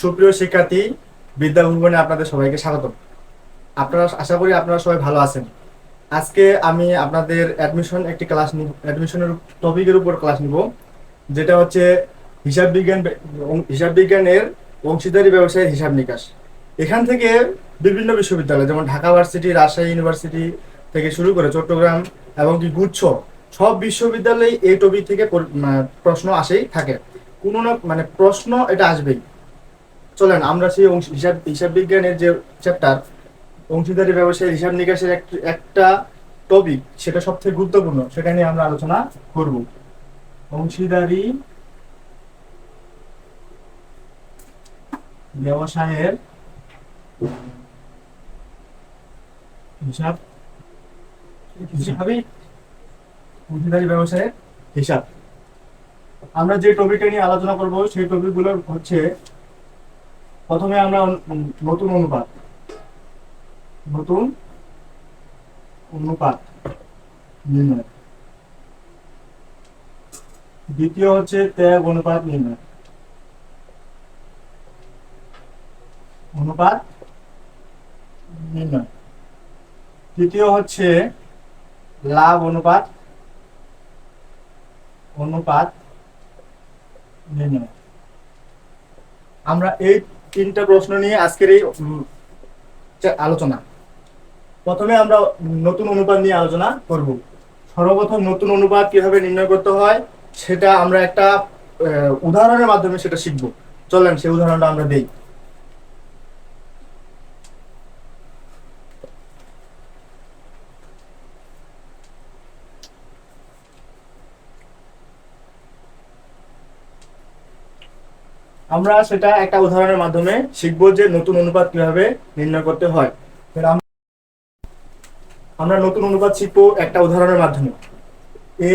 সুপ্রিয় শিক্ষার্থী, বিদ্যা ভুবনে আপনাদের সবাইকে স্বাগত আপনারা, আশা করি আপনারা সবাই ভালো আছেন। আজকে আমি আপনাদের অ্যাডমিশন একটি ক্লাস অ্যাডমিশনের টপিকের উপর ক্লাস নিব, যেটা হচ্ছে হিসাব বিজ্ঞান হিসাব বিজ্ঞানের অংশীদারি ব্যবসায়ের হিসাব নিকাশ। এখান থেকে বিভিন্ন বিশ্ববিদ্যালয়, যেমন ঢাকা ভার্সিটি, রাজশাহী ইউনিভার্সিটি থেকে শুরু করে চট্টগ্রাম এবং কি গুচ্ছ, সব বিশ্ববিদ্যালয়ে এই টপিক থেকে প্রশ্ন আসেই থাকে। কোনো না মানে প্রশ্ন এটা আসবেই। চলেন, আমরা সেই অংশ- হিসাব হিসাব বিজ্ঞানের যে চ্যাপ্টার অংশীদারি ব্যবসায়ের হিসাব নিকাশের একটা টপিক সেটা সবথেকে গুরুত্বপূর্ণ, সেটা নিয়ে আমরা আলোচনা করব। অংশীদারি ব্যবসায়ের হিসাব অংশীদারি ব্যবসায়ের হিসাব? আমরা যে টপিকটা নিয়ে আলোচনা করব, সেই টপিকগুলো হচ্ছে প্রথমে আমরা নতুন অনুপাত। নতুন অনুপাত নির্ণয়। দ্বিতীয় হচ্ছে ত্যাগ অনুপাত নির্ণয়। অনুপাত নির্ণয়। তৃতীয় হচ্ছে লাভ অনুপাত অনুপাত নির্ণয়। আমরা এই তিনটা প্রশ্ন নিয়ে আজকের এই আলোচনা। প্রথমে আমরা নতুন অনুপাত নিয়ে আলোচনা করব। সর্বপ্রথম নতুন অনুপাত কীভাবে নির্ণয় করতে হয়, সেটা আমরা একটা উদাহরণের মাধ্যমে সেটা শিখব। চলেন সেই উদাহরণটা আমরা দেই। আমরা সেটা একটা উদাহরণের মাধ্যমে শিখব যে নতুন অনুপাত কীভাবে নির্ণয় করতে হয়। আমরা নতুন অনুপাত শিখব একটা উদাহরণের মাধ্যমে।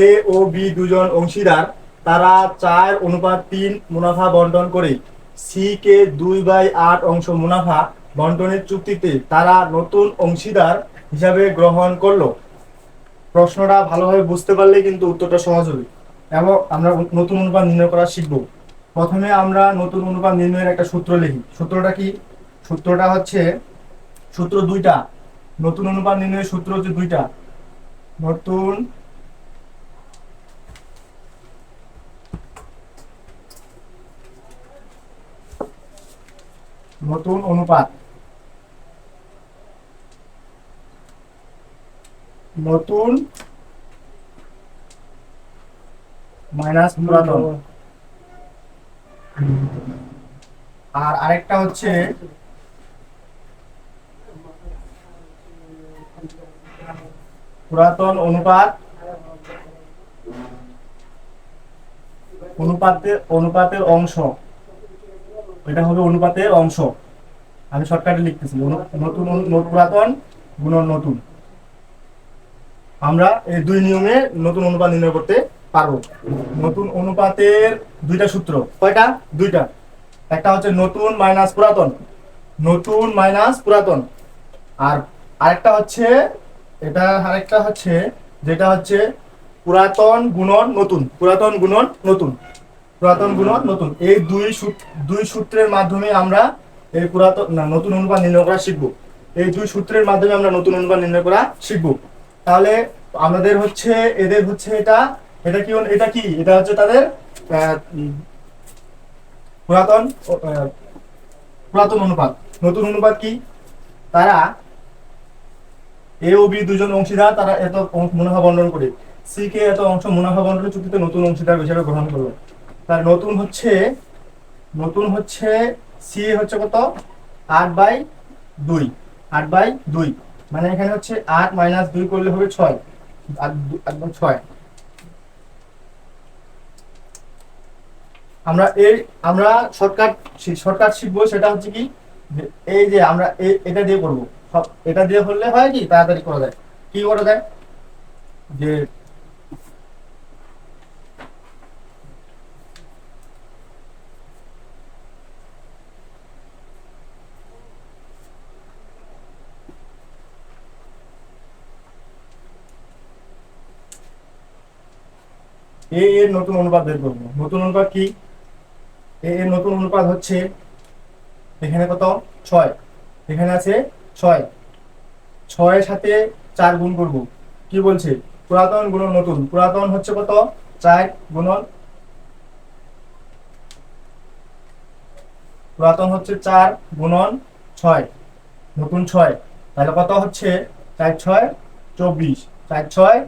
এ ও বি দুজন অংশীদার, তারা চার অনুপাত তিন মুনাফা বন্টন করে সি কে দুই বাই আট অংশ মুনাফা বন্টনের চুক্তিতে তারা নতুন অংশীদার হিসাবে গ্রহণ করল। প্রশ্নটা ভালোভাবে বুঝতে পারলে কিন্তু উত্তরটা সহজ হবে। এবং আমরা নতুন অনুপাত নির্ণয় করা শিখব। প্রথমে আমরা নতুন অনুপাত নির্ণয়ের একটা সূত্র লিখি। সূত্রটা কি? সূত্রটা হচ্ছে সূত্র দুইটা। নতুন অনুপাত নির্ণয়ের সূত্র হচ্ছে দুইটা। নতুন নতুন অনুপাত। নতুন মাইনাস পুরাতন। আর আরেকটা হচ্ছে পুরাতন অনুপাত, অনুপাতের অনুপাতের অংশ। এটা হবে অনুপাতের অংশ। আমি শর্টকাটে লিখতেছি। নতুন পুরাতন গুণন নতুন। আমরা এই দুই নিয়মে নতুন অনুপাত নির্ণয় করতে পারব। নতুন অনুপাতের দুইটা সূত্র। কয়টা? দুইটা। একটা হচ্ছে নতুন মাইনাস পুরাতন। নতুন মাইনাস পুরাতন। আর আরেকটা হচ্ছে এটা আরেকটা হচ্ছে যেটা হচ্ছে পুরাতন গুণন নতুন। পুরাতন গুণন নতুন। পুরাতন গুণন নতুন। এই দুই দুই সূত্রের মাধ্যমে আমরা এই পুরাতন না নতুন অনুপাত নির্ণয় করা শিখব। এই দুই সূত্রের মাধ্যমে আমরা নতুন অনুপাত নির্ণয় করা শিখব। তাহলে আমাদের হচ্ছে এদের হচ্ছে এটা এটা কি এটা কি? এটা হচ্ছে তাদের পুরাতন পুরাতন অনুপাত। নতুন অনুপাত কি? তারা এ ও বি দুজন অংশীদার, তারা এত মুনাফা বন্টন করে। সি কে এত অংশ মুনাফা বন্টনের চুক্তিতে নতুন অংশীদার হিসেবে গ্রহণ করল। তার নতুন হচ্ছে নতুন হচ্ছে সি হচ্ছে কত? আট বাই দুই। আট বাই দুই। মানে এখানে হচ্ছে আট মাইনাস দুই করলে হবে ছয়। ছয়। আমরা এই, আমরা শর্টকাট শর্টকাট শিখব সেটা হচ্ছে কি এই যে আমরা এটা দিয়ে করব। এটা দিয়ে করলে হয় কি, তাড়াতাড়ি করা যায়। কি করা যায়? যে এ, এর নতুন অনুবাদ বের করব। নতুন অনুবাদ কি? এর নতুন অনুপাত হচ্ছে এখানে কত? ছয়। এখানে আছে ছয়। ছয়ের সাথে চার গুণ করব। কি বলছে? পুরাতন গুণন নতুন। পুরাতন হচ্ছে কত? চার গুণন। পুরাতন হচ্ছে চার গুণন ছয়। নতুন ছয়। তাহলে কত হচ্ছে? চার ছয় চব্বিশ। চার ছয়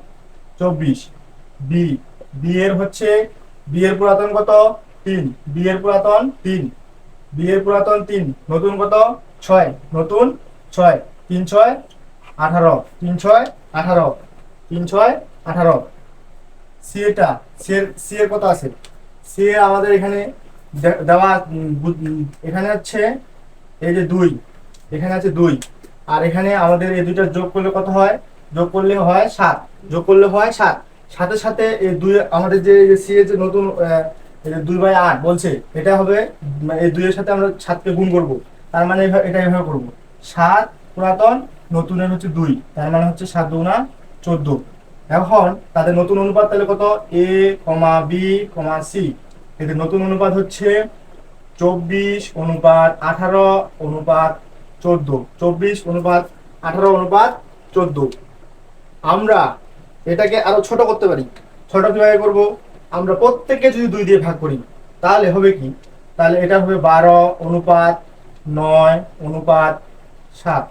চব্বিশ। বি। বি এর হচ্ছে, বি এর পুরাতন কত? তিন। বি এর পুরাতন তিন। বি এর পুরাতন তিন। নতুন কত? ছয়। নতুন ছয়। তিন ছয় আঠারো। তিন ছয় আঠারো। তিন ছয় আঠারো। সি এটা। সি এর কত আছে? সি এর আমাদের এখানে দেওয়া এখানে হচ্ছে এই যে দুই। এখানে আছে দুই। আর এখানে আমাদের এই দুইটা যোগ করলে কত হয়? যোগ করলে হয় সাত। যোগ করলে হয় সাত। সাথে সাথে এই দুই আমাদের যে সি এর যে নতুন যে দুই বাই আট বলছে, এটা হবে এই দুইয়ের সাথে আমরা সাতকে গুণ করব। তার মানে এটা এভাবে করব। সাত পুরাতন, নতুনের হচ্ছে দুই, তার মানে হচ্ছে সাত দুনা চোদ্দ। এখন তাদের নতুন অনুপাত তাহলে কত? A, comma B, comma C. এদের নতুন অনুপাত হচ্ছে চব্বিশ অনুপাত আঠারো অনুপাত চোদ্দ। চব্বিশ অনুপাত আঠারো অনুপাত চোদ্দ। আমরা এটাকে আরও ছোট করতে পারি। ছোট কীভাবে করব? আমরা প্রত্যেককে যদি দুই দিয়ে ভাগ করি, তাহলে হবে কি? তাহলে এটা হবে বারো অনুপাত নয় অনুপাত সাত।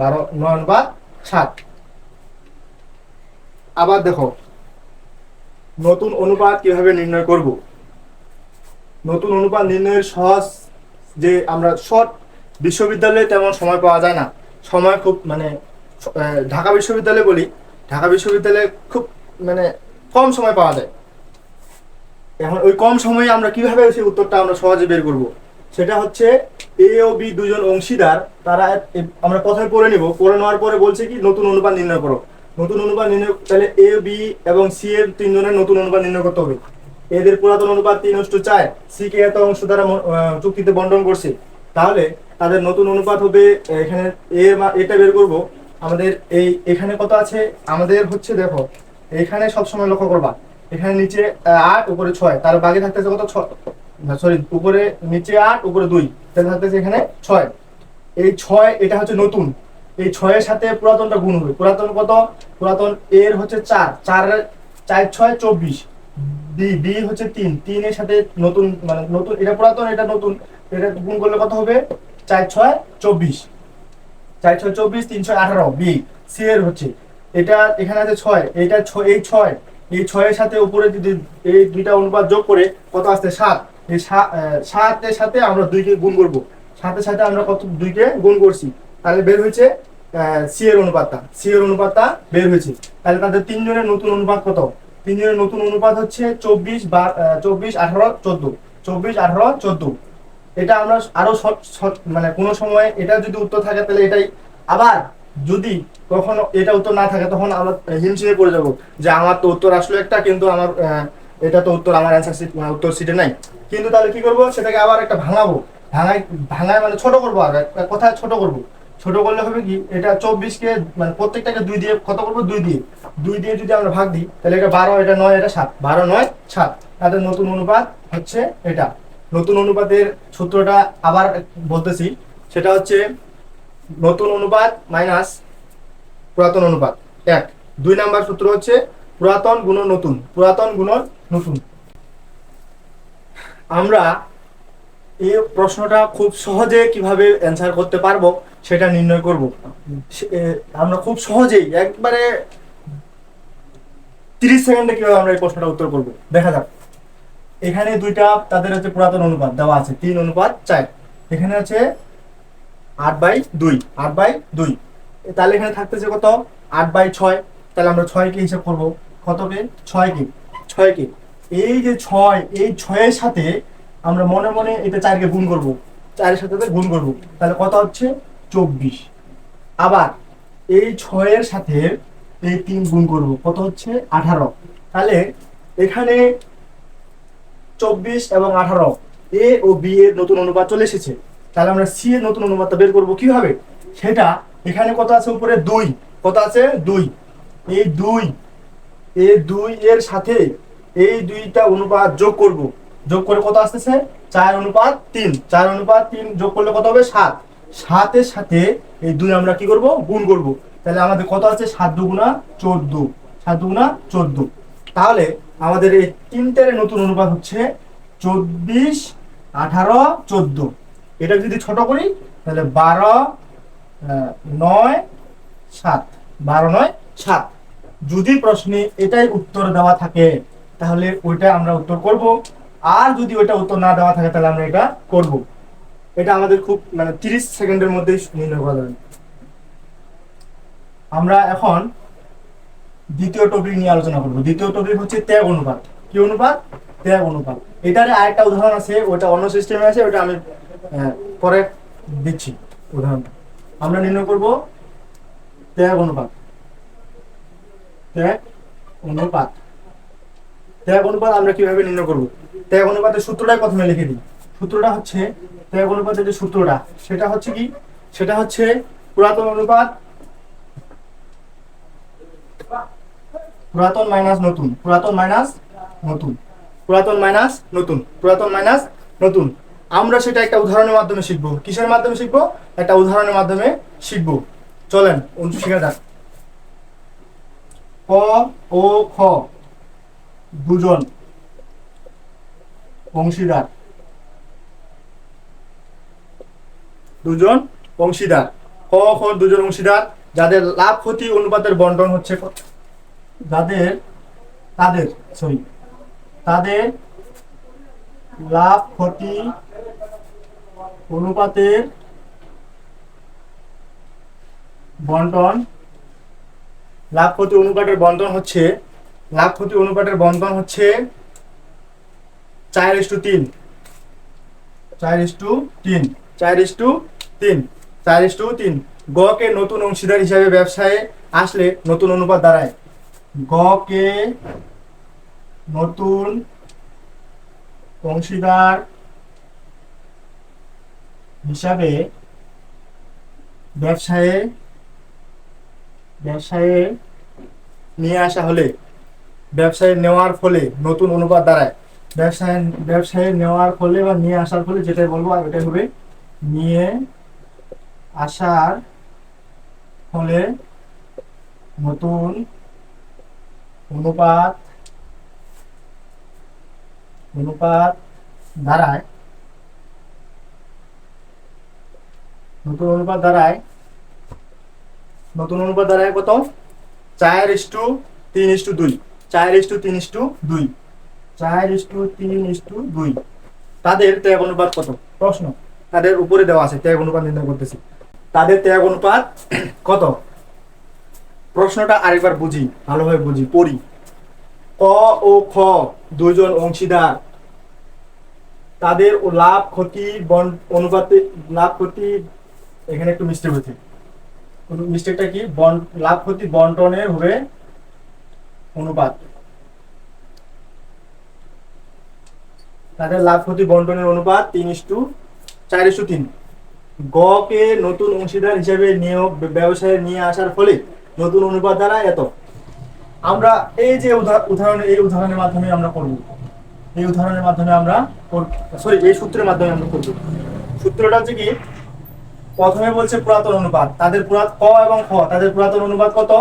বারো, নয় অনুপাত সাত। আবার দেখো, নতুন অনুপাত কীভাবে নির্ণয় করব? নতুন অনুপাত নির্ণয়ের সহজ যে আমরা শর্ট বিশ্ববিদ্যালয়ে তেমন সময় পাওয়া যায় না। সময় খুব মানে ঢাকা বিশ্ববিদ্যালয়ে বলি, ঢাকা বিশ্ববিদ্যালয়ে খুব মানে কম সময় পাওয়া যায়। এখন ওই কম সময়ে আমরা কীভাবে সেই উত্তরটা আমরা সহজে বের করব? সেটা হচ্ছে এ ও বি দুজন অংশীদার, তারা আমরা প্রথমে পড়ে নিব। পড়ে নেওয়ার পরে বলছে কি, নতুন অনুপাত নির্ণয় করো। নতুন অনুপাত নির্ণয়, তাহলে এ বি এবং সি এর তিনজনের নতুন অনুপাত নির্ণয় করতে হবে। এদের পুরাতন অনুপাত তিন অষ্ট চার। সি কে এত অংশ দ্বারা চুক্তিতে বন্টন করছে। তাহলে তাদের নতুন অনুপাত হবে এখানে এ এটা বের করব। আমাদের এই, এখানে কত আছে? আমাদের হচ্ছে দেখো, এখানে সবসময় লক্ষ্য করবা। এখানে নিচে আট, উপরে ছয়। তার বাকি থাকতেছে কত? ছয়। সরি উপরে, নিচে আট, উপরে দুই। তাহলে থাকতেছে এখানে ছয়। এই ছয়, এটা হচ্ছে নতুন। এই ছয়ের সাথে পুরাতনটা গুণ হবে। পুরাতন কত? পুরাতন এর হচ্ছে চার। চার চার, ছয়, চব্বিশ। বি বি হচ্ছে তিন। তিনের সাথে নতুন মানে নতুন, এটা পুরাতন, এটা নতুন। এটা গুণ করলে কত হবে? চার, ছয়, চব্বিশ। চার, ছয়, চব্বিশ, তিন, ছয়, আঠারো। বি, সি এর হচ্ছে। এটা, এখানে আছে ছয়। এটা এই ছয়। এই ছয়ের সাথে উপরে যদি এই দুইটা অনুপাত যোগ করে কত আসছে? সাত। এই সাতের সাথে আমরা দুইকে গুণ করব। সাতের সাথে আমরা কত, দুইকে গুণ করছি। তাহলে বের হয়েছে সি এর অনুপাতটা। সি এর অনুপাতটা বের হয়েছে। তাহলে তাদের তিনজনের নতুন অনুপাত কত? তিনজনের নতুন অনুপাত হচ্ছে চব্বিশ বা চব্বিশ, আঠারো, চোদ্দ। চব্বিশ, আঠারো, চোদ্দ। এটা আমরা আরও মানে কোনো সময় এটা যদি উত্তর থাকে তাহলে এটাই। আবার যদি কখনো এটা উত্তর না থাকে, তখন আমরা হিমশিমে পড়ে যাব যে আমার তো উত্তর আসলো একটা, কিন্তু আমার এটা তো উত্তর, আমার অ্যান্সার সিট উত্তর সিটে নাই। কিন্তু তাহলে কি করব? সেটাকে আবার একটা ভাঙাবো। ভাঙাই, ভাঙায় মানে ছোট করব আর কথায় ছোট করব। ছোট করলে হবে কি? এটা চব্বিশকে মানে প্রত্যেকটাকে দুই দিয়ে, কত করব? দুই দিয়ে। দুই দিয়ে যদি আমরা ভাগ দিই, তাহলে এটা বারো, এটা নয়, এটা সাত। বারো, নয়, সাত। তাদের নতুন অনুপাত হচ্ছে এটা। নতুন অনুপাতের সূত্রটা আবার বলতেছি। সেটা হচ্ছে নতুন অনুপাত মাইনাস পুরাতন অনুপাত। এক। দুই নাম্বার সূত্র হচ্ছে পুরাতন গুণ নতুন। পুরাতন গুণ নতুন। আমরা এই প্রশ্নটা খুব সহজে কীভাবে অ্যান্সার করতে পারব সেটা নির্ণয় করব। আমরা খুব সহজেই একবারে তিরিশ সেকেন্ডে কীভাবে আমরা এই প্রশ্নটা উত্তর করব? দেখা যাক। এখানে দুইটা তাদের হচ্ছে পুরাতন অনুপাত দেওয়া আছে। তিন অনুপাত চার। এখানে আছে আট বাই দুই, আট বাই দুই। তাহলে এখানে থাকতেছে কত? আট বাই ছয়, তাহলে আমরা ছয়কে হিসাব করব। কতকে? ছয়কে ছয়কে এই যে ছয়, এই ছয়ের সাথে আমরা মনে মনে এটা চারকে গুণ করব। চারের সাথে গুণ করব। তাহলে কত হচ্ছে? চব্বিশ। আবার এই ছয়ের সাথে এই তিন গুণ করব। কত হচ্ছে? আঠারো। তাহলে এখানে চব্বিশ এবং আঠারো, এ ও বি এর নতুন অনুপাত চলে এসেছে। তাহলে আমরা সি এর নতুন অনুপাতটা বের করব কীভাবে? সেটা এখানে কত আছে উপরে? দুই। কত আছে? দুই। এই দুই এই দুই এর সাথে এই দুইটা অনুপাত যোগ করব। যোগ করে কত আসতেছে? চার অনুপাত তিন। চার অনুপাত তিন যোগ করলে কত হবে? সাত। সাতের সাথে এই দুই আমরা কি করব? গুণ করব। তাহলে আমাদের কত আছে? সাত দুগুণা চোদ্দ। সাত দুগুণা চোদ্দ। তাহলে আমাদের এই তিনটার নতুন অনুপাত হচ্ছে চব্বিশ আঠারো চোদ্দ। এটা যদি ছোট করি, তাহলে বারো নয়, সাত। বারো, নয়, সাত। যদি প্রশ্নে এটাই উত্তর দেওয়া থাকে, তাহলে ওইটা আমরা উত্তর করব। আর যদি ওইটা উত্তর না দেওয়া থাকে, তাহলে আমরা এটা করব। এটা আমাদের খুব মানে তিরিশ সেকেন্ডের মধ্যেই নির্ণয় করা যাবে। আমরা এখন দ্বিতীয় টপিক নিয়ে আলোচনা করব। দ্বিতীয় টপিক হচ্ছে ত্যাগ অনুপাত। কি অনুপাত? ত্যাগ অনুপাত। এটার আরেকটা উদাহরণ আছে ওটা অন্য সিস্টেমে আছে ওটা আমি পরে দিচ্ছি উদাহরণ আমরা নির্ণয় করব ত্যাগ অনুপাত। ত্যাগ অনুপাত। ত্যাগ অনুপাত আমরা কীভাবে নির্ণয় করব? ত্যাগ অনুপাতের সূত্রটাই প্রথমে লিখে দিই। সূত্রটা হচ্ছে, ত্যাগ অনুপাতের যে সূত্রটা, সেটা হচ্ছে কি? সেটা হচ্ছে পুরাতন অনুপাত, পুরাতন মাইনাস নতুন, পুরাতন মাইনাস নতুন, পুরাতন মাইনাস নতুন, পুরাতন মাইনাস নতুন। আমরা সেটা একটা উদাহরণের মাধ্যমে শিখব। কিসের মাধ্যমে শিখব? একটা উদাহরণের মাধ্যমে শিখব। চলেন শিখে যাক। ও, খ। দুজন। অংশীদার। দুজন অংশীদার। ক, খ, দুজন অংশীদার। যাদের লাভ, ক্ষতি, অনুপাতের বন্টন হচ্ছে যাদের, তাদের সরি তাদের লাভ, ক্ষতি অনুপাতের বন্টন লাভ ক্ষতি অনুপাতের বন্টন হচ্ছে লাভ ক্ষতি অনুপাতের বন্টন হচ্ছে চার ইস্টু তিন। চার ইস্টু তিন। চার ইস্টু তিন। চার ইস্টু তিন। গ কে নতুন অংশীদার হিসাবে ব্যবসায় আসলে নতুন অনুপাত দাঁড়ায়। গ কে নতুন অংশীদার হিসাবে ব্যবসায়ে ব্যবসায়ে নিয়ে আসা হলে, ব্যবসায় নেওয়ার ফলে নতুন অনুপাত দাঁড়ায়। ব্যবসায় ব্যবসায় নেওয়ার ফলে বা নিয়ে আসার ফলে যেটাই বলব আর ওটাই হবে, নিয়ে আসার ফলে নতুন অনুপাত অনুপাত দাঁড়ায়। নতুন অনুপাত দাঁড়ায় নতুন অনুপাত দাঁড়ায় কত? চার ইস্টু তিন ইস্টু দুই। চার ইস্টু তিন ইস্টু দুই। চার ইস্টু তিন ইস্টু দুই। তাদের ত্যাগ অনুপাত কত? প্রশ্ন। তাদের উপরে দেওয়া আছে, ত্যাগ অনুপাত নির্ণয় করতেছি। তাদের ত্যাগ অনুপাত কত? প্রশ্নটা আরেকবার বুঝি, ভালোভাবে বুঝি, পড়ি। ক ও খ দুজন অংশীদার। তাদের লাভ, ক্ষতি অনুপাতে, লাভ, ক্ষতি এখানে একটু মিস্টেক হয়েছে মিস্টেকটা কি? বন লাভ ক্ষতি বন্টনের হবে অনুপাত। তাদের লাভ ক্ষতি বন্টনের অনুপাত তিন ইস্টু চার ইস্টু তিন। নতুন অংশীদার হিসেবে নিয়োগ ব্যবসায় নিয়ে আসার ফলে নতুন অনুপাত দ্বারা এত। আমরা এই যে উদাহ- উদাহরণ, এই উদাহরণের মাধ্যমে আমরা করব। এই উদাহরণের মাধ্যমে আমরা সরি এই সূত্রের মাধ্যমে আমরা করব। সূত্রটা হচ্ছে কি? প্রথমে বলছে পুরাতন অনুপাত। তাদের পুরাত ক এবং খ, তাদের পুরাতন অনুপাত কত?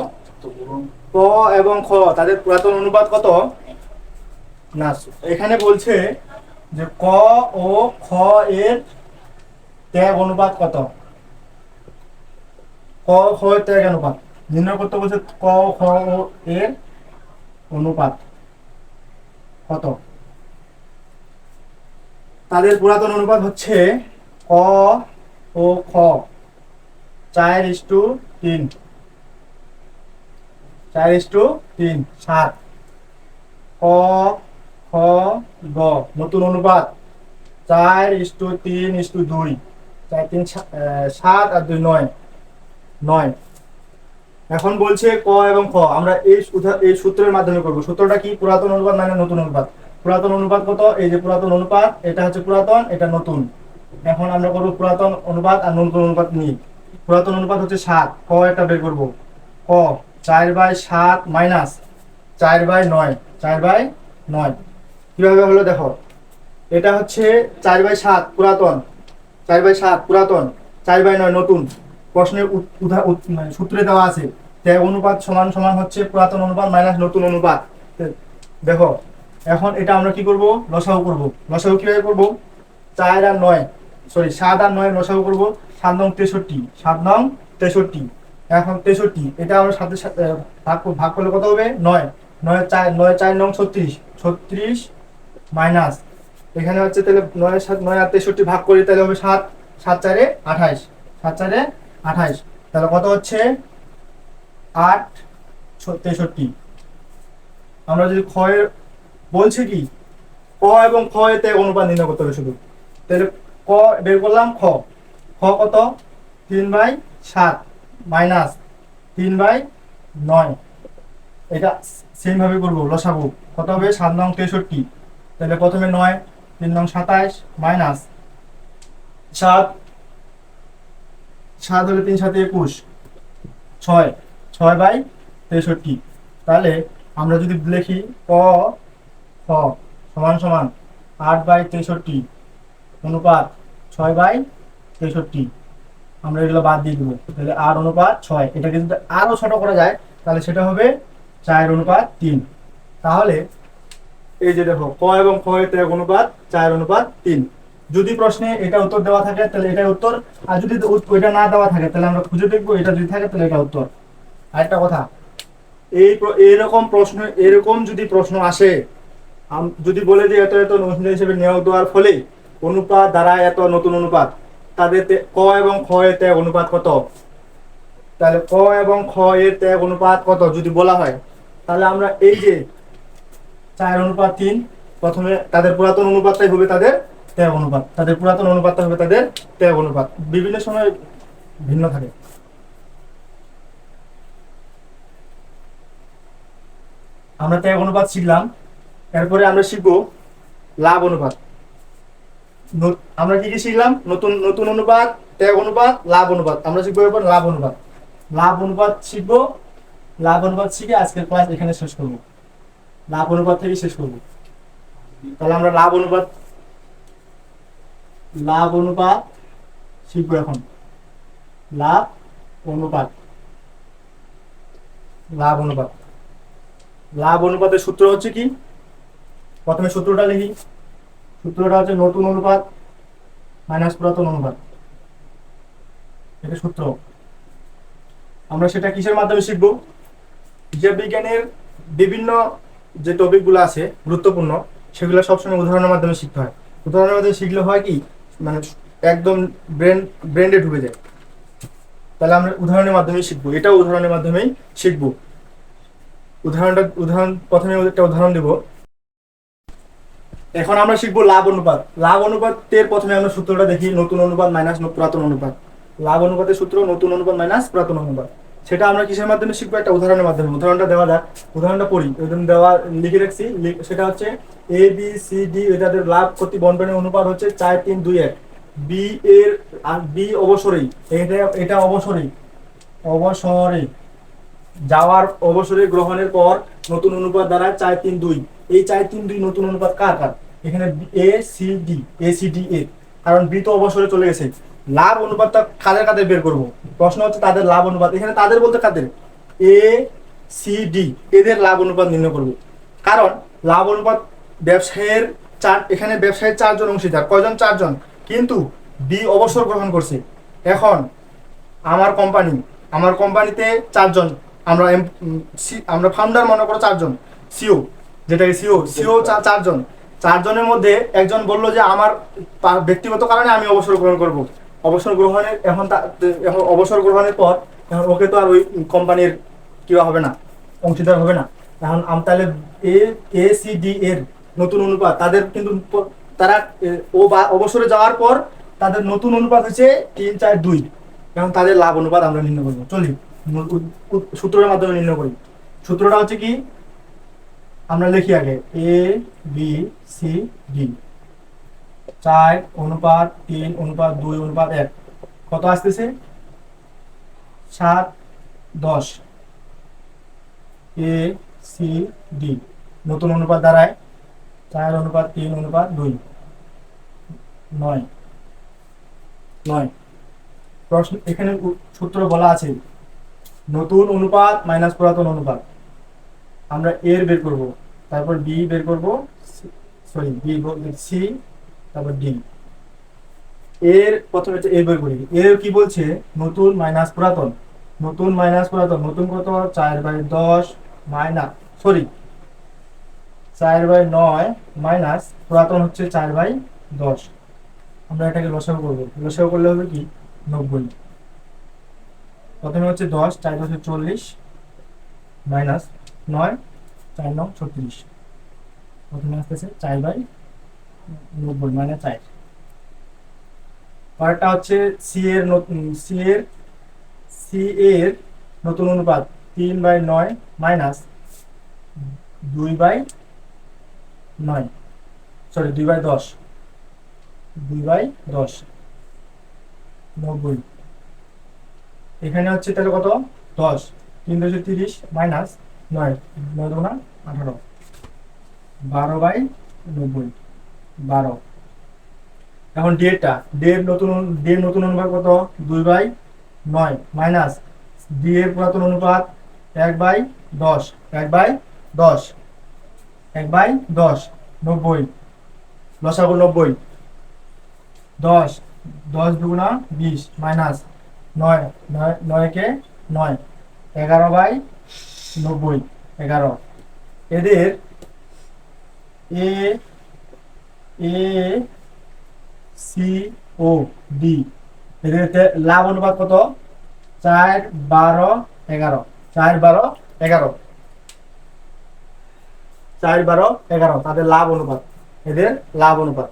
ক এবং খ, তাদের পুরাতন অনুপাত কত? না এখানে বলছে যে ক ও খ এর ত্যাগ অনুপাত কত? ক, খ ত্যাগ অনুপাত। নির্ণয় করতে বলছে ক, খ, ও এর অনুপাত কত? তাদের পুরাতন অনুপাত হচ্ছে ক ও খ। চার ইস্টু তিন। চার ইস্টু তিন, সাত। ক, খ, গ, নতুন অনুপাত চার ইস্টু তিন ইস্টু দুই। চার, তিন সাত আর দুই, নয়। নয়। এখন বলছে ক এবং খ। আমরা এই এই সূত্রের মাধ্যমে করব। সূত্রটা কি? পুরাতন অনুপাত মানে নতুন অনুপাত পুরাতন অনুপাত কত? এই যে পুরাতন অনুপাত, এটা হচ্ছে পুরাতন, এটা নতুন। এখন আমরা করব পুরাতন অনুপাত আর নতুন অনুপাত নিই পুরাতন অনুপাত হচ্ছে সাত। ক একটা বের করব। ক, চার বাই সাত মাইনাস চার বাই নয়। চার বাই নয়। কীভাবে হলো দেখো? এটা হচ্ছে চার বাই সাত, পুরাতন। চার বাই সাত, পুরাতন। চার বাই নয়, নতুন। প্রশ্নের মানে সূত্রে দেওয়া আছে। ত্যাগ অনুপাত সমান সমান হচ্ছে পুরাতন অনুপাত মাইনাস নতুন অনুপাত দেখো, এখন এটা আমরা কি করব? লসাও করব। লসাও কীভাবে করব? চার আর নয়। সরি সাত আর নয় লসাগু করব। সাত নং তেষট্টি। সাত নং তেষট্টি। এখন তেষট্টি। এটা আমরা সাথে ভাগ ভাগ করলে কত হবে? নয়। নয় চার নয় চার নং ছত্রিশ। ছত্রিশ মাইনাস। এখানে হচ্ছে তাহলে নয় সাত নয় আর তেষট্টি ভাগ করি, তাহলে হবে সাত। সাত চারে আঠাইশ। সাত চারে আঠাইশ। তাহলে কত হচ্ছে? আট তেষট্টি। আমরা যদি ক্ষয়ের বলছে কি? ক এবং এতে অনুপাত নির্ণয় করতে হবে শুধু। তাহলে ক, বের করলাম খ। খ কত? তিন বাই সাত মাইনাস তিন বাই নয়। এটা সেম ভাবে করব, লসাগু। কত হবে? সাত নং তেষট্টি। তাহলে প্রথমে নয়, তিন নং সাতাইশ মাইনাস সাত। সাত হলে তিন সাথে একুশ। ছয় ছয় বাই তেষট্টি। তাহলে আমরা যদি লিখি ক, খ, সমান সমান আট বাই তেষট্টি। অনুপাত ছয় বাই তেষট্টি। আমরা এগুলো বাদ দিয়ে দেবো। তাহলে আট অনুপাত ছয়। এটাকে যদি আরও ছোট করা যায়, তাহলে সেটা হবে চার অনুপাত তিন। তাহলে এই যে দেখো, ক এবং খ ত্যাগ অনুপাত চার অনুপাত তিন। যদি প্রশ্নে এটা উত্তর দেওয়া থাকে, তাহলে এটা উত্তর। আর যদি ওইটা না দেওয়া থাকে, তাহলে আমরা খুঁজে দেখব এটা যদি থাকে, তাহলে এটা উত্তর। আরেকটা কথা, এই এরকম প্রশ্ন, এরকম যদি প্রশ্ন আসে যদি বলে যে এত এত নতুন হিসেবে নিয়োগ দেওয়ার ফলে অনুপাত দ্বারা এত নতুন অনুপাত, তাদেরতে ক এবং খ এর ত্যাগ অনুপাত কত? তাহলে ক এবং খ এর ত্যাগ অনুপাত কত যদি বলা হয়? তাহলে আমরা এই যে চার অনুপাত তিন, প্রথমে তাদের পুরাতন অনুপাতটাই হবে তাদের ত্যাগ অনুপাত। তাদের পুরাতন অনুপাতটা হবে তাদের ত্যাগ অনুপাত। বিভিন্ন সময় ভিন্ন থাকে। আমরা ত্যাগ অনুপাত শিখলাম। এরপরে আমরা শিখব লাভ অনুপাত। আমরা কি কি শিখলাম? নতুন নতুন অনুপাত ত্যাগ অনুপাত লাভ অনুপাত আমরা শিখব এরপর লাভ অনুপাত লাভ অনুপাত শিখব, লাভ অনুপাত শিখে আজকের ক্লাস এখানে শেষ করব। লাভ অনুপাত থেকে শেষ করব। তাহলে আমরা লাভ অনুপাত লাভ অনুপাত শিখব এখন। লাভ অনুপাত লাভ অনুপাত লাভ অনুপাতের সূত্র হচ্ছে কি? প্রথমে সূত্রটা লিখি। সূত্রটা হচ্ছে নতুন অনুপাত মাইনাস পুরাতন অনুপাত। এটা সূত্র। আমরা সেটা কিসের মাধ্যমে শিখব? হিসাব বিজ্ঞানের বিভিন্ন যে টপিকগুলো আছে, গুরুত্বপূর্ণ, সেগুলো সবসময় উদাহরণের মাধ্যমে শিখতে হয়। উদাহরণের মাধ্যমে শিখলে হয় কি? মানে একদম ব্রেন ব্রেন্ডে ঢুকে যায়। তাহলে আমরা উদাহরণের মাধ্যমে শিখব। এটাও উদাহরণের মাধ্যমেই শিখব। উদাহরণটা, উদাহরণ, প্রথমে একটা উদাহরণ দেব। এখন আমরা শিখব লাভ অনুপাত। লাভ অনুপাতের প্রথমে আমরা সূত্রটা দেখি, নতুন অনুপাত মাইনাস পুরাতন অনুপাত। লাভ অনুপাতের সূত্র, নতুন অনুপাত মাইনাস পুরাতন অনুপাত। সেটা আমরা কিসের মাধ্যমে শিখব? একটা উদাহরণের মাধ্যমে। উদাহরণটা দেওয়া যাক। উদাহরণটা পড়ি। ওইদিন দেওয়া, লিখে রাখছি। সেটা হচ্ছে এ বি সি ডি এটাদের লাভ ক্ষতি বন্টনের অনুপাত হচ্ছে চার, তিন, দুই, এক। বি এর বি অবসরেই। এটা এটা অবসরেই। অবসরে যাওয়ার অবসরে গ্রহণের পর নতুন অনুপাত দ্বারা চার তিন দুই। এই চার তিন দুই নতুন অনুপাত কার কার? এখানে A C D A C D A কারণ বি তো অবসরে চলে গেছে। লাভ অনুপাতটা কাদের কাদের বের করব? প্রশ্ন হচ্ছে তাদের লাভ অনুপাত। এখানে তাদের বলতে কাদের? এ সি ডি এদের লাভ অনুপাত নির্ণয় করব। কারণ লাভ অনুপাত ব্যবসায়ের চার, এখানে ব্যবসায়ের চারজন অংশীদার। কয়জন? চারজন। কিন্তু বি অবসর গ্রহণ করছে। এখন আমার কোম্পানি আমার কোম্পানিতে চারজন। আমরা আমরা ফাউন্ডার মনে করো চারজন, সিও, যেটাকে সিও সিও চারজন। চারজনের মধ্যে একজন বলল যে, আমার ব্যক্তিগত কারণে আমি অবসর গ্রহণ করব। অবসর গ্রহণের এখন এখন অবসর গ্রহণের পর, এখন ওকে তো আর ওই কোম্পানির কি হবে না, অংশীদার হবে না। এখন আম- তাহলে এ এ, সি, ডি, এর নতুন অনুপাত, তাদের কিন্তু তারা ও বা- অবসরে যাওয়ার পর তাদের নতুন অনুপাত হচ্ছে তিন চার দুই। এখন তাদের লাভ অনুপাত আমরা নির্ণয় করব। চলি। সূত্রের মাধ্যমে নির্ণয় করি। সূত্রটা হচ্ছে কি? আমরা লিখি আগে এ বি সি ডি চার অনুপাত তিন অনুপাত দুই অনুপাত এক। কত আসতেছে? সাত, দশ। এ সি ডি নতুন অনুপাত দাঁড়ায়। চার অনুপাত তিন অনুপাত দুই। নয়। নয়। প্রশ্ন, এখানে সূত্র বলা আছে। নতুন অনুপাত মাইনাস পুরাতন অনুপাত। আমরা এর বের করব। তারপর বি বের করব সরি বি সি তারপর ডি এর প্রথমে এ বের করি। এর কি বলছে? নতুন মাইনাস পুরাতন। নতুন মাইনাস পুরাতন। নতুন কত? চার বাই দশ মাইনাস সরি চার বাই নয় মাইনাস পুরাতন হচ্ছে চার বাই দশ। আমরা এটাকে লসাগু করব। লসাগু করলে হবে কি? নব্বই। প্রথমে হচ্ছে দশ, চার দশে চল্লিশ মাইনাস নয়, চার নং ছত্রিশ। প্রথমে আসতেছে চার বাই নব্বই মানে চার। পরেরটা হচ্ছে সি এর সি এর সি এর নতুন অনুপাত তিন বাই নয় মাইনাস দুই বাই নয়। সরি দুই বাই দশ। দুই বাই দশ। নব্বই। এখানে হচ্ছে তাহলে কত? দশ। তিন দশে তিরিশ, মাইনাস নয়। নয় দুগুণা আঠারো। বারো বাই নব্বই। বারো। এখন ডেটা ডের নতুন ডের নতুন অনুপাত কত? দুই বাই নয়, মাইনাস ডি এর পুরাতন অনুপাত এক বাই দশ, এক বাই দশ, এক বাই দশ, নব্বই। লসাগু নব্বই। দশ দশ দুগুণা বিশ, মাইনাস নয় নয়, নয়কে নয়, এগারো বাই নব্বই, এগারো। এদের এ এ, সি, ও, ডি, এদের লাভ অনুপাত কত? চার, বারো, এগারো। চার, বারো, এগারো। চার, বারো, এগারো, তাদের লাভ অনুপাত। এদের লাভ অনুপাত।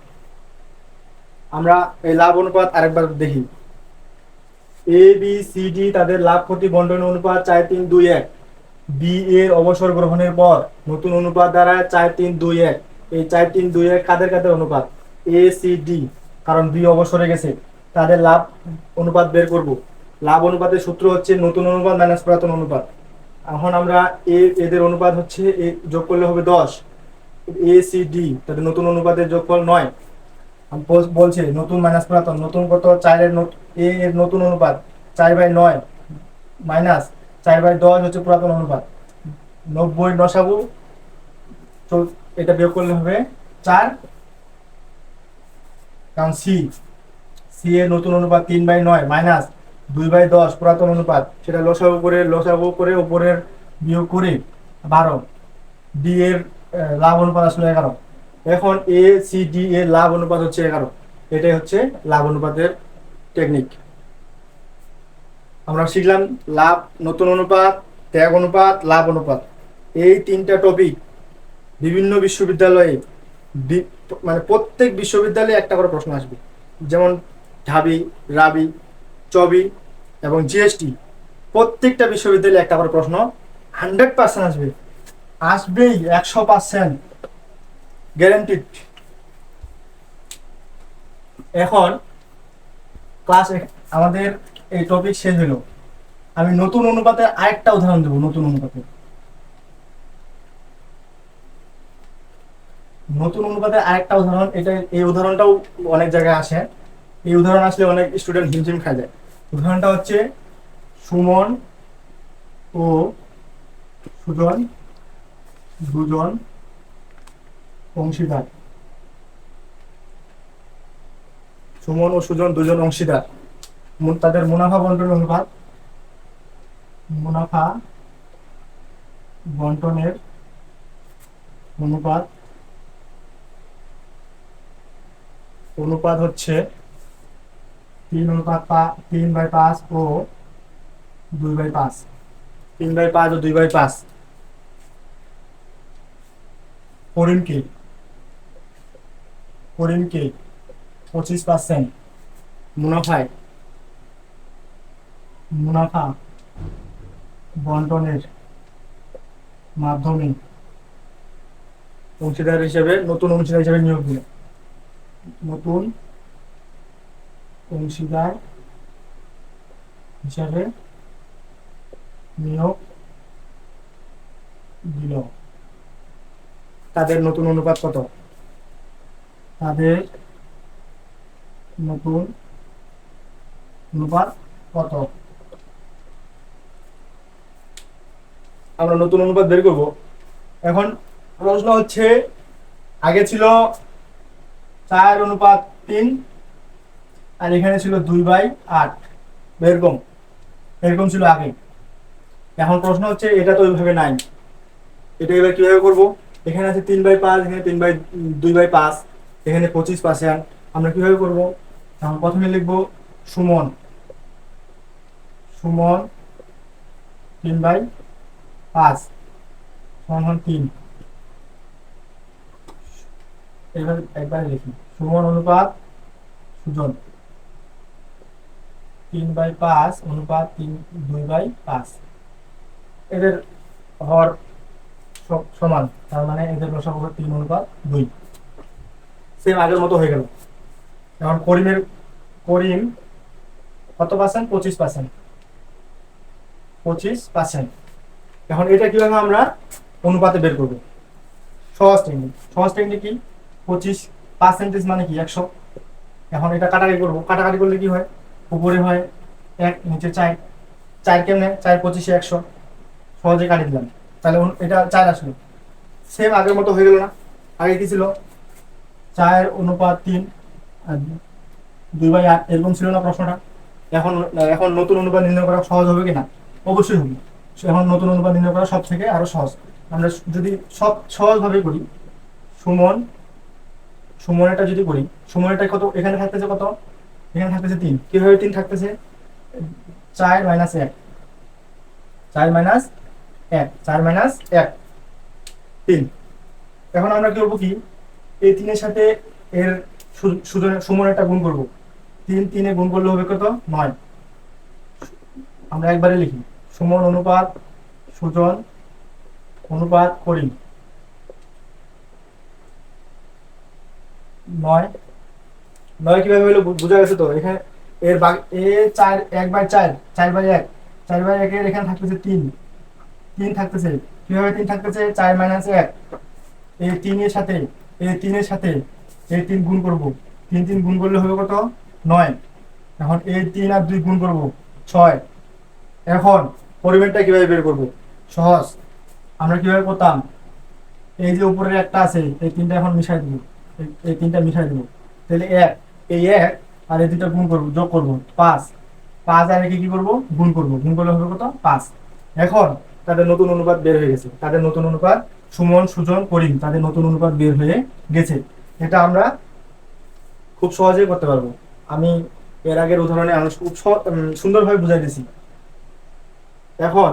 আমরা এই লাভ অনুপাত আরেকবার দেখি। এ বি সি ডি তাদের লাভ, ক্ষতি বন্টন অনুপাত চার, তিন, দুই, এক। বি এর অবসর গ্রহণের পর নতুন অনুপাত দ্বারা চার, তিন, দুই, এক। এই চার, তিন, দুই, এক কাদের কাদের অনুপাত? এ সি ডি কারণ বি অবসরে গেছে। তাদের লাভ অনুপাত বের করব। লাভ অনুপাতের সূত্র হচ্ছে নতুন অনুপাত মাইনাস পুরাতন অনুপাত। এখন আমরা এ এদের অনুপাত হচ্ছে যোগ করলে হবে দশ। এ সি ডি তাদের নতুন অনুপাতের যোগফল নয়। বলছে, নতুন মাইনাস পুরাতন, নতুন কত চারের এ এর নতুন অনুপাত, চার বাই নয় মাইনাস চার বাই দশ হচ্ছে পুরাতন অনুপাত। নব্বই চৌ- এটা বিয়োগ করলে হবে চার, কারণ সি সি এর নতুন অনুপাত তিন বাই নয় মাইনাস দুই বাই দশ, পুরাতন অনুপাত, সেটা লসাগু করে লসাগু করে উপরের বিয়োগ করে বারো ডি এর লাভ অনুপাত আসলে এগারো। এখন এ সি ডি এর লাভ অনুপাত হচ্ছে এগারো। এটাই হচ্ছে লাভ অনুপাতের টেকনিক আমরা শিখলাম লাভ, নতুন অনুপাত, ত্যাগ অনুপাত, লাভ অনুপাত। এই তিনটা টপিক বিভিন্ন বিশ্ববিদ্যালয়ে মানে প্রত্যেক বিশ্ববিদ্যালয়ে একটা করে প্রশ্ন আসবে। যেমন ঢাবি, রাবি, চবি এবং জিএসটি। প্রত্যেকটা বিশ্ববিদ্যালয়ে একটা করে প্রশ্ন হান্ড্রেড পার্সেন্ট আসবে। আসবেই একশো পার্সেন্ট গ্যারান্টিড এখন ক্লাস আমাদের এই টপিক শেষ হলো। আমি নতুন অনুপাতের আরেকটা উদাহরণ দেবো, নতুন অনুপাতে। নতুন অনুপাতে আরেকটা উদাহরণ, এটা এই উদাহরণটাও অনেক জায়গায় আসে। এই উদাহরণ আসলে অনেক স্টুডেন্ট হিমঝিম খায় যায়। উদাহরণটা হচ্ছে সুমন ও সুজন, দুজন অংশীদার। সুমন ও সুজন দুজন অংশীদার। তাদের মুনাফা বন্টন অনুপাত মুনাফা বন্টনের অনুপাত অনুপাত হচ্ছে তিন অনুপাত পা- তিন বাই পাঁচ ও দুই বাই পাঁচ। তিন বাই পাঁচ ও দুই বাই পাঁচ। করিমকে করিমকে পঁচিশ পার্সেন্ট মুনাফায় মুনাফা বন্টনের মাধ্যমে অংশীদার হিসেবে, নতুন অংশীদার হিসেবে নিয়োগ দিল নতুন অংশীদার হিসাবে নিয়োগ দিল। তাদের নতুন অনুপাত কত? তাদের নতুন অনুপাত কত? আমরা নতুন অনুপাত বের করব। এখন প্রশ্ন হচ্ছে, আগে ছিল চার অনুপাত তিন, আর এখানে ছিল দুই বাই আট। এরকম এরকম ছিল আগে। এখন প্রশ্ন হচ্ছে, এটা তো ওইভাবে নাই। এটা এবার কীভাবে করব? এখানে আছে তিন বাই পাঁচ, এখানে তিন বাই, দুই বাই পাঁচ। এখানে পঁচিশ পার্সেন্ট আমরা কীভাবে করব? প্রথমে লিখব সুমন। সুমন তিন বাই পাঁচ, সমান তিন। এবার একবার লিখি। সুমন অনুপাত সুজন। তিন বাই পাঁচ অনুপাত তিন, দুই বাই পাঁচ। এদের হর সমান, তার মানে এদের হবে তিন অনুপাত দুই। সেম আগের মতো হয়ে গেল। এখন করিমের, করিম কত পার্সেন্ট পঁচিশ পার্সেন্ট পঁচিশ পার্সেন্ট এখন এটা কীভাবে আমরা অনুপাতে বের করব? সহজ টেকনিক সহজ টেকনিক কি? পঁচিশ পার্সেন্টেজ মানে কি? একশো। এখন এটা কাটাকাটি করব। কাটাকাটি করলে কি হয়? উপরে হয় এক, নিচে চার। চার কেমনে? চার পঁচিশে একশো। সহজে কাটি দিলাম। তাহলে এটা চার আসলো। সেম আগের মতো হয়ে গেল না? আগে কি ছিল? চার অনুপাত তিন দুই বাই আট, এরকম ছিল না প্রশ্নটা। এখন এখন নতুন অনুপাত নির্ণয় করা সহজ হবে কিনা? অবশ্যই হবে। এখন নতুন অনুপাত নির্ণয় করা সব থেকে আরও সহজ। আমরা যদি সব সহজভাবে করি, সুমন, সুমনেরটা যদি করি, সুমনেরটা কত? এখানে থাকতেছে কত? এখানে থাকতেছে তিন। কীভাবে তিন থাকতেছে? চার মাইনাস এক। চার মাইনাস এক। চার মাইনাস এক। তিন। এখন আমরা কি করব কি? এই তিনের সাথে এর সু- একটা গুণ করব। তিন তিনে গুণ করলে হবে কত? নয়। আমরা একবারে লিখি। সুমন অনুপাত, সুজন অনুপাত করি। নয়। নয় কীভাবে হলো? বু- বোঝা গেছে তো? এখানে এর বাগ এ চার, এক বাই চার চার বাই এক। চার বাই একের এখানে থাকতেছে তিন। তিন থাকতেছে। কীভাবে তিন থাকতেছে? চার মাইনাস এক। এই তিনের সাথে এই তিনের সাথে এই তিন গুণ করব। তিন তিন গুণ করলে হবে কত? নয়। এখন এই তিন আর দুই গুণ করব। ছয়। এখন পরিমাণটা কীভাবে বের করব? সহজ। আমরা কীভাবে করতাম? এই যে উপরের একটা আছে, এই তিনটা এখন মিশাই দিব। এই- তিনটা মিশাই দিব। তাহলে এক, এই এক আর এই দুইটা গুণ করব, যোগ করব। পাঁচ। পাঁচ আর একে কি করব? গুণ করব। গুণ করলে হবে কত? পাঁচ। এখন তাদের নতুন অনুপাত বের হয়ে গেছে। তাদের নতুন অনুপাত সুমন, সুজন, করিম তাদের নতুন অনুপাত বের হয়ে গেছে। এটা আমরা খুব সহজেই করতে পারব। আমি এর আগের উদাহরণে আমি খুব সুন্দরভাবে বুঝাই দিয়েছি এখন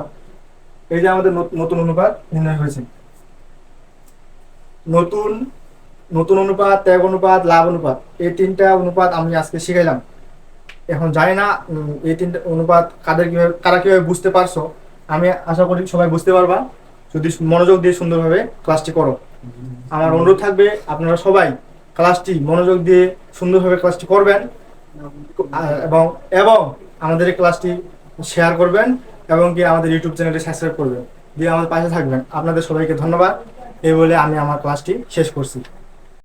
এই যে আমাদের নতুন অনুপাত নির্ণয় হয়েছে। নতুন নতুন অনুপাত, ত্যাগ অনুপাত, লাভ অনুপাত, এই তিনটা অনুপাত আমি আজকে শিখাইলাম। এখন জানি না এই তিনটা অনুপাত কাদের কীভাবে কারা কীভাবে বুঝতে পারছ? আমি আশা করি সবাই বুঝতে পারবা। যদি মনোযোগ দিয়ে সুন্দরভাবে ক্লাসটি করো। আমার অনুরোধ থাকবে, আপনারা সবাই ক্লাসটি মনোযোগ দিয়ে সুন্দরভাবে ক্লাসটি করবেন এবং এবং আমাদের এই ক্লাসটি শেয়ার করবেন এবং কি আমাদের ইউটিউব চ্যানেলটি সাবস্ক্রাইব করবেন। দিয়ে আমাদের পাশে থাকবেন। আপনাদের সবাইকে ধন্যবাদ। এই বলে আমি আমার ক্লাসটি শেষ করছি।